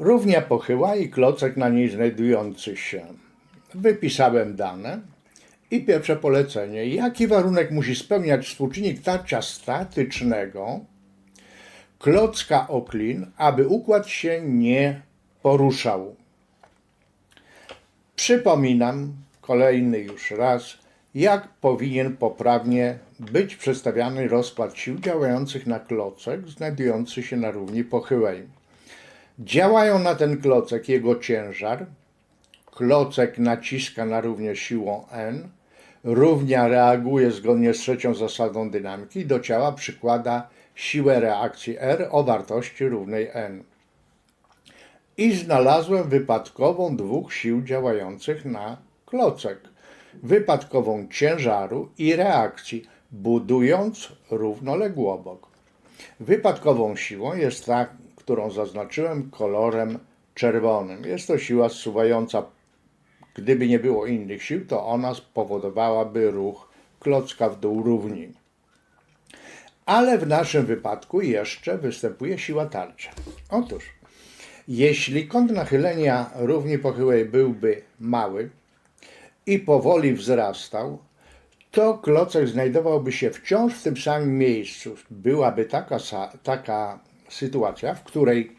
Równia pochyła i klocek na niej znajdujący się. Wypisałem dane i pierwsze polecenie. Jaki warunek musi spełniać współczynnik tarcia statycznego klocka o klin, aby układ się nie poruszał? Przypominam kolejny już raz, jak powinien poprawnie być przedstawiany rozkład sił działających na klocek znajdujący się na równi pochyłej. Działają na ten klocek jego ciężar, klocek naciska na równię siłą N, równia reaguje zgodnie z trzecią zasadą dynamiki do ciała przykłada siłę reakcji R o wartości równej N i znalazłem wypadkową dwóch sił działających na klocek. Wypadkową ciężaru i reakcji, budując równoległobok. Wypadkową siłą jest ta, którą zaznaczyłem kolorem czerwonym. Jest to siła zsuwająca. Gdyby nie było innych sił, to ona spowodowałaby ruch klocka w dół równi. Ale w naszym wypadku jeszcze występuje siła tarcia. Otóż, jeśli kąt nachylenia równi pochyłej byłby mały i powoli wzrastał, to klocek znajdowałby się wciąż w tym samym miejscu. Byłaby taka, taka sytuacja, w której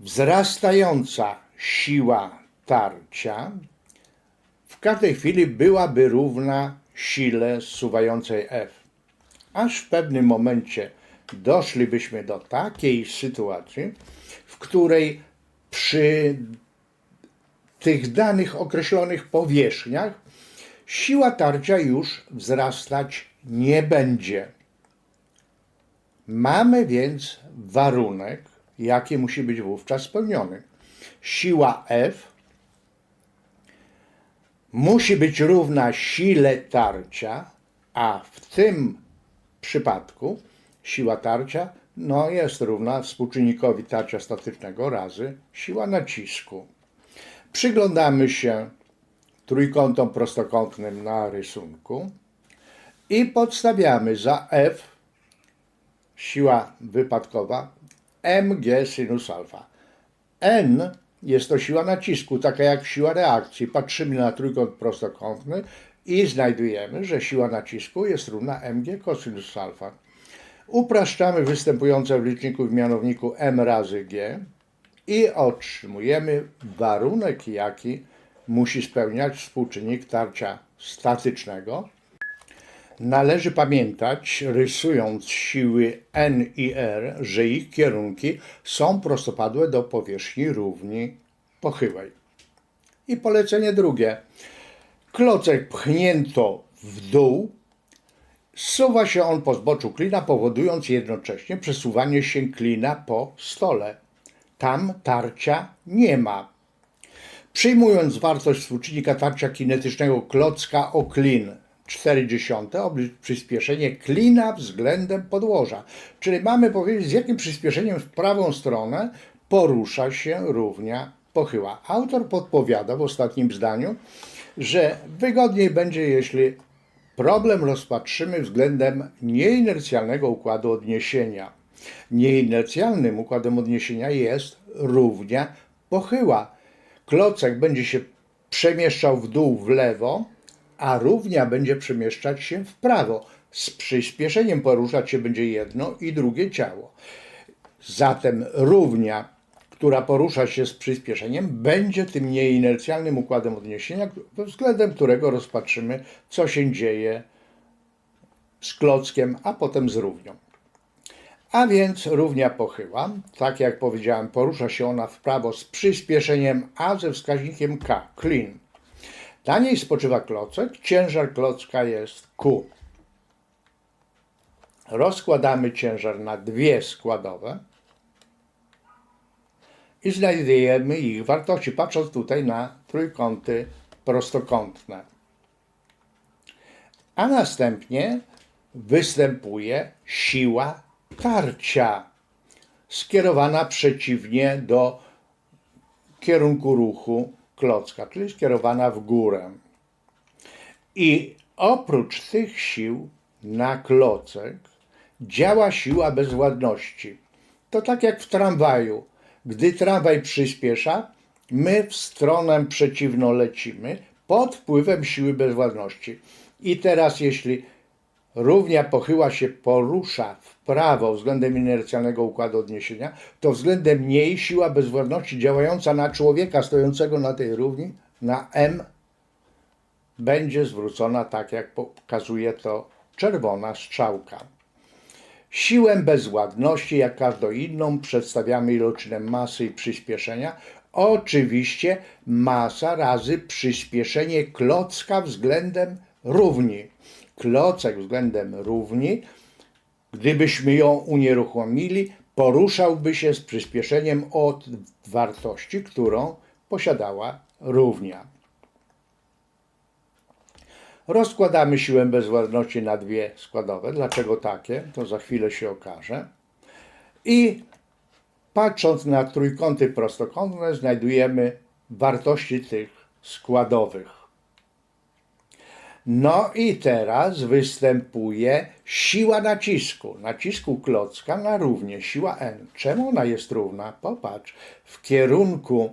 wzrastająca siła tarcia w każdej chwili byłaby równa sile zsuwającej F. Aż w pewnym momencie doszlibyśmy do takiej sytuacji, w której przy tych danych określonych powierzchniach siła tarcia już wzrastać nie będzie. Mamy więc warunek, jaki musi być wówczas spełniony. Siła F musi być równa sile tarcia, a w tym przypadku siła tarcia no, jest równa współczynnikowi tarcia statycznego razy siła nacisku. Przyglądamy się trójkątom prostokątnym na rysunku i podstawiamy za F siła wypadkowa mg sinus alfa. N jest to siła nacisku, taka jak siła reakcji. Patrzymy na trójkąt prostokątny i znajdujemy, że siła nacisku jest równa mg cosinus alfa. Upraszczamy występujące w liczniku w mianowniku m razy g i otrzymujemy warunek, jaki musi spełniać współczynnik tarcia statycznego. Należy pamiętać, rysując siły N i R, że ich kierunki są prostopadłe do powierzchni równi pochyłej. I polecenie drugie. Klocek pchnięto w dół, zsuwa się on po zboczu klina, powodując jednocześnie przesuwanie się klina po stole. Tam tarcia nie ma. Przyjmując wartość współczynnika tarcia kinetycznego klocka o klin 0,4, oblicz przyspieszenie klina względem podłoża. Czyli mamy powiedzieć, z jakim przyspieszeniem w prawą stronę porusza się równia pochyła. Autor podpowiada w ostatnim zdaniu, że wygodniej będzie, jeśli problem rozpatrzymy względem nieinercjalnego układu odniesienia. Nieinercjalnym układem odniesienia jest równia pochyła. Klocek będzie się przemieszczał w dół w lewo, a równia będzie przemieszczać się w prawo. Z przyspieszeniem poruszać się będzie jedno i drugie ciało. Zatem równia, która porusza się z przyspieszeniem, będzie tym nieinercjalnym układem odniesienia, względem którego rozpatrzymy, co się dzieje z klockiem, a potem z równią. A więc równia pochyła, tak jak powiedziałem, porusza się ona w prawo z przyspieszeniem A ze wskaźnikiem K, clean. Na niej spoczywa klocek, ciężar klocka jest Q. Rozkładamy ciężar na dwie składowe i znajdujemy ich wartości, patrząc tutaj na trójkąty prostokątne. A następnie występuje siła tarcia skierowana przeciwnie do kierunku ruchu klocka, czyli skierowana w górę. I oprócz tych sił na klocek działa siła bezwładności. To tak jak w tramwaju. Gdy tramwaj przyspiesza, my w stronę przeciwną lecimy pod wpływem siły bezwładności. I teraz, jeśli równia pochyła się porusza w prawo względem inercjalnego układu odniesienia, to względem niej siła bezwładności działająca na człowieka stojącego na tej równi, na M, będzie zwrócona tak, jak pokazuje to czerwona strzałka. Siłę bezwładności, jak każdą inną, przedstawiamy iloczynem masy i przyspieszenia. Oczywiście masa razy przyspieszenie klocka względem równi. Klocek względem równi, gdybyśmy ją unieruchomili, poruszałby się z przyspieszeniem od wartości, którą posiadała równia. Rozkładamy siłę bezwładności na dwie składowe. Dlaczego takie? To za chwilę się okaże. I patrząc na trójkąty prostokątne, znajdujemy wartości tych składowych. No i teraz występuje siła nacisku. Nacisku klocka na równie siła N. Czemu ona jest równa? Popatrz. W kierunku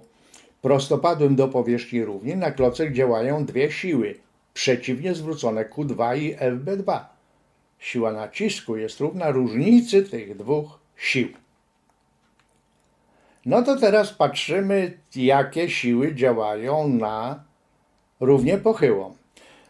prostopadłym do powierzchni równi na klocek działają dwie siły przeciwnie zwrócone Q2 i FB2. Siła nacisku jest równa różnicy tych dwóch sił. No to teraz patrzymy, jakie siły działają na równię pochyłą.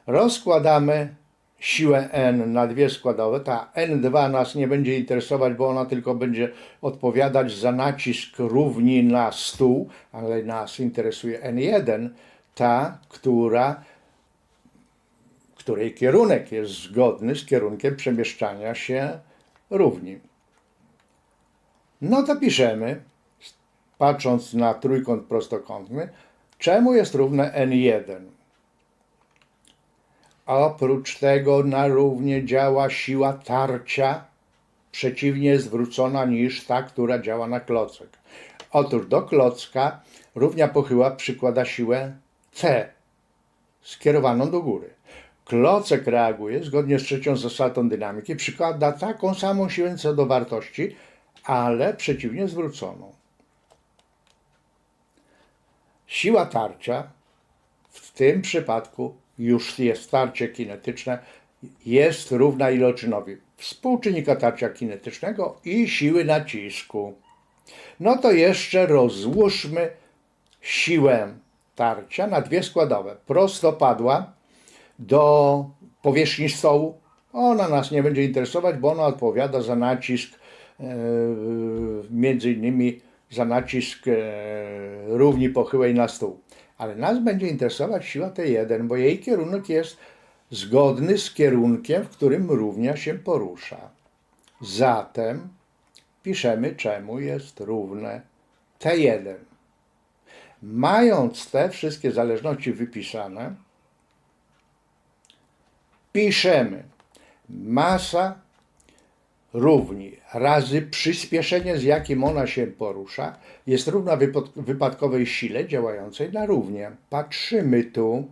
Rozkładamy siłę N na dwie składowe. Ta N2 nas nie będzie interesować, bo ona tylko będzie odpowiadać za nacisk równi na stół, ale nas interesuje N1, ta, która której kierunek jest zgodny z kierunkiem przemieszczania się równi. No to piszemy, patrząc na trójkąt prostokątny, czemu jest równe n1. Oprócz tego na równie działa siła tarcia, przeciwnie zwrócona niż ta, która działa na klocek. Otóż do klocka równia pochyła przykłada siłę C skierowaną do góry. Klocek reaguje zgodnie z trzecią zasadą dynamiki, przykłada taką samą siłę co do wartości, ale przeciwnie zwróconą. Siła tarcia w tym przypadku już jest tarcie kinetyczne, jest równa iloczynowi współczynnika tarcia kinetycznego i siły nacisku. No to jeszcze rozłóżmy siłę tarcia na dwie składowe. Prostopadła do powierzchni stołu. Ona nas nie będzie interesować, bo ona odpowiada za nacisk, e, między innymi za nacisk e, równi pochyłej na stół. Ale nas będzie interesować siła T1, bo jej kierunek jest zgodny z kierunkiem, w którym równia się porusza. Zatem piszemy, czemu jest równe T1. Mając te wszystkie zależności wypisane, piszemy masa równi razy przyspieszenie, z jakim ona się porusza, jest równa wypadkowej sile działającej na równie. Patrzymy tu.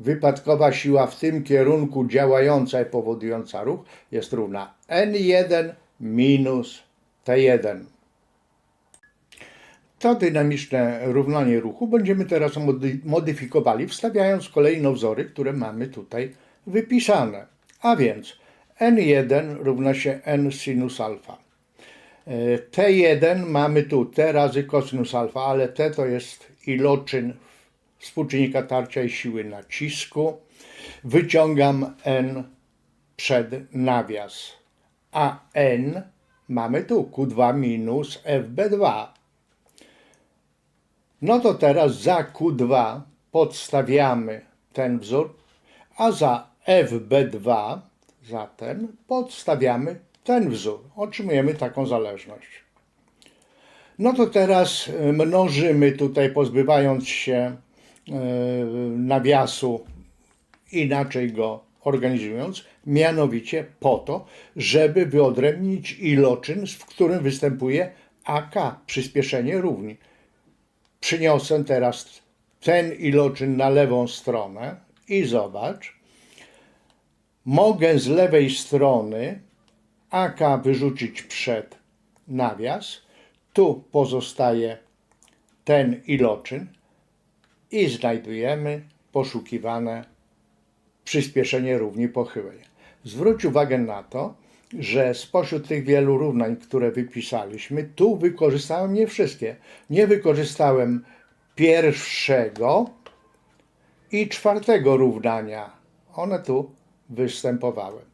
Wypadkowa siła w tym kierunku działająca i powodująca ruch jest równa N1 minus T1. To dynamiczne równanie ruchu będziemy teraz modyfikowali, wstawiając kolejno wzory, które mamy tutaj wypisane. A więc n1 równa się n sinus alfa. E, T1 mamy tu T razy cosinus alfa, ale T to jest iloczyn współczynnika tarcia i siły nacisku. Wyciągam n przed nawias. A n mamy tu Q2 minus FB2. No to teraz za Q2 podstawiamy ten wzór, a za FB2 zatem podstawiamy ten wzór. Otrzymujemy taką zależność. No to teraz e, mnożymy tutaj, pozbywając się e, nawiasu, inaczej go organizując, mianowicie po to, żeby wyodrębnić iloczyn, w którym występuje AK, przyspieszenie równi. Przyniosę teraz ten iloczyn na lewą stronę i zobacz, mogę z lewej strony AK wyrzucić przed nawias. Tu pozostaje ten iloczyn i znajdujemy poszukiwane przyspieszenie równi pochyłej. Zwróć uwagę na to, że spośród tych wielu równań, które wypisaliśmy, tu wykorzystałem nie wszystkie. Nie wykorzystałem pierwszego i czwartego równania. One tu występowały.